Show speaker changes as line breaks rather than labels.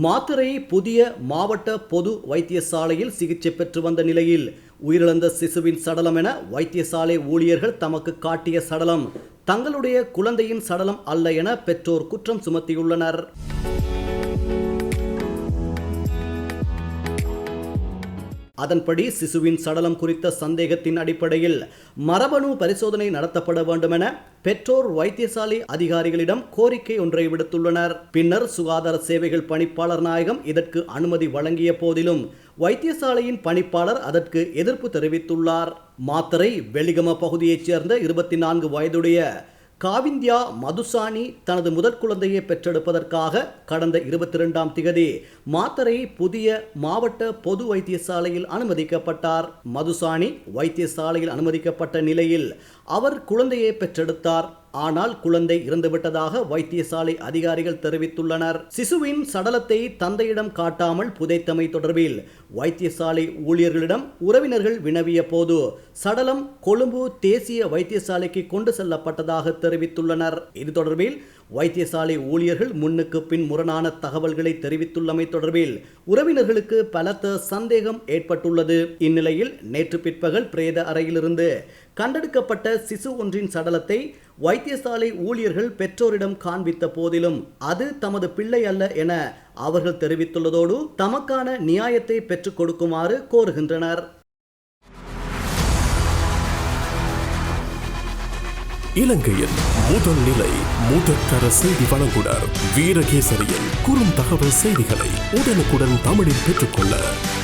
மாத்திரை புதிய மாவட்ட பொது வைத்தியசாலையில் சிகிச்சை பெற்று வந்த நிலையில் உயிரிழந்த சிசுவின் சடலம் என வைத்தியசாலை ஊழியர்கள் தமக்கு காட்டிய சடலம். தங்களுடைய குழந்தையின் சடலம் அல்ல என பெற்றோர் குற்றம் சுமத்தியுள்ளனர். அதன்படி சிசுவின் சடலம் குறித்த சந்தேகத்தின் அடிப்படையில் மரபணு பரிசோதனை நடத்தப்பட வேண்டும் என பெற்றோர் வைத்தியசாலை அதிகாரிகளிடம் கோரிக்கை ஒன்றை விடுத்துள்ளனர். பின்னர் சுகாதார சேவைகள் பணிப்பாளர் நாயகம் இதற்கு அனுமதி வழங்கிய போதிலும் வைத்தியசாலையின் பணிப்பாளர் அதற்கு எதிர்ப்பு தெரிவித்துள்ளார். மாத்தரை வெளிகம பகுதியைச் சேர்ந்த இருபத்தி நான்கு வயதுடைய காவிந்தியா மதுசானி தனது முதற் குழந்தையை பெற்றெடுப்பதற்காக கடந்த இருபத்தி ரெண்டாம் திகதி மாத்தரை புதிய மாவட்ட பொது வைத்தியசாலையில் அனுமதிக்கப்பட்டார். மதுசானி வைத்தியசாலையில் அனுமதிக்கப்பட்ட நிலையில் அவர் குழந்தையை பெற்றெடுத்தார். ஆனால் குழந்தை இறந்துவிட்டதாக வைத்தியசாலை அதிகாரிகள் தெரிவித்துள்ளனர். சிசுவின் சடலத்தை தந்தையிடம் காட்டாமல் புதைத்தமை தொடர்பில் வைத்தியசாலை ஊழியர்களிடம் உறவினர்கள் வினவிய போது சடலம் கொழும்பு தேசிய வைத்தியசாலைக்கு கொண்டு செல்லப்பட்டதாக தெரிவித்துள்ளனர். இது தொடர்பில் வைத்தியசாலை ஊழியர்கள் முன்னுக்கு பின் முரணான தகவல்களை தெரிவித்துள்ளமை தொடர்பில் உறவினர்களுக்கு பலத்த சந்தேகம் ஏற்பட்டுள்ளது. இந்நிலையில் நேற்று பிற்பகல் பிரேத அறையிலிருந்து கண்டெடுக்கப்பட்ட சிசு ஒன்றின் சடலத்தை வைத்தியசாலை ஊழியர்கள் பெற்றோரிடம் காண்பித்த போதிலும் அது தமது பிள்ளை அல்ல என அவர்கள் தெரிவித்துள்ளதோடு தமக்கான நியாயத்தை பெற்றுக் கொடுக்குமாறு கோருகின்றனர்.
இலங்கையின் முதல் நிலை முதற்கர செய்தி வழங்குனர் வீரகேசரியின் குறும் தகவல் செய்திகளை உடனுக்குடன் தமிழில் பெற்றுக்கொள்ள